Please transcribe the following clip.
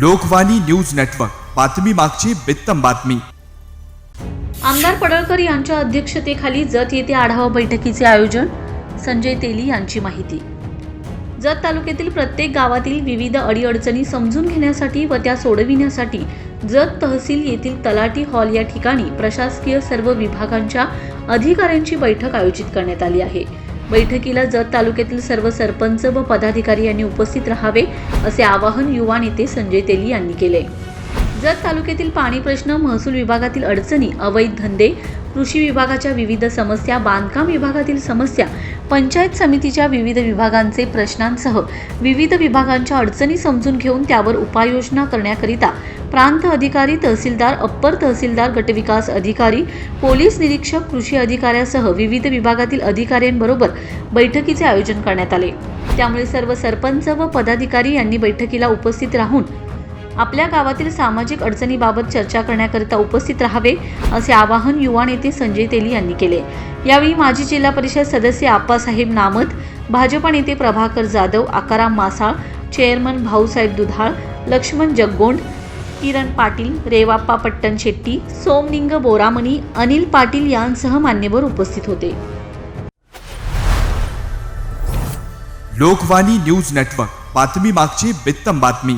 Lokvani news network. बातमी मागची बित्तम बातमी. आमदार पडळकर यांच्या अध्यक्षतेखाली जत येथे आढावा बैठकीचे आयोजन. संजय तेली यांची माहिती. जत तालुक्यातील प्रत्येक गावातील विविध अडीअडचणी समजून घेण्यासाठी व त्या सोडविण्यासाठी जत तहसील येथील तलाटी हॉल या ठिकाणी प्रशासकीय सर्व विभागांच्या अधिकाऱ्यांची बैठक आयोजित करण्यात आली आहे. बैठकीला जत तालुक्यातील सर्व सरपंच व पदाधिकारी यांनी उपस्थित राहावे असे आवाहन युवा नेते संजय तेली यांनी केले. जत तालुक्यातील पाणी प्रश्न महसूल विभागातील अडचणी अवैध धंदे कृषी विभागाच्या विविध समस्या बांधकाम विभागातील समस्या पंचायत समितीच्या विविध विभागांचे प्रश्नांसह विविध विभागांच्या अडचणी समजून घेऊन त्यावर उपाययोजना करण्याकरिता प्रांत अधिकारी तहसीलदार अप्पर तहसीलदार गटविकास अधिकारी पोलीस निरीक्षक कृषी अधिकाऱ्यासह विविध विभागातील अधिकाऱ्यांबरोबर बैठकीचे आयोजन करण्यात आले. त्यामुळे सर्व सरपंच व पदाधिकारी यांनी बैठकीला उपस्थित राहून आपल्या गावातील सामाजिक अडचणीबाबत चर्चा करण्याकरिता उपस्थित राहावे असे आवाहन युवा नेते संजय तेली यांनी केले. यावेळी माजी जिल्हा परिषद सदस्य आप्पासाहेब नामत भाजपा नेते प्रभाकर जाधव आकाराम मासाळ चेअरमन भाऊसाहेब दुधाळ लक्ष्मण जगगोंड किरण पाटील रेवाप्पा पट्टण शेट्टी सोमलिंग बोरामणी अनिल पाटील यांसह मान्यवर उपस्थित होते. लोकवाणी न्यूज नेटवर्क बातमी मागची बित्तम बातमी.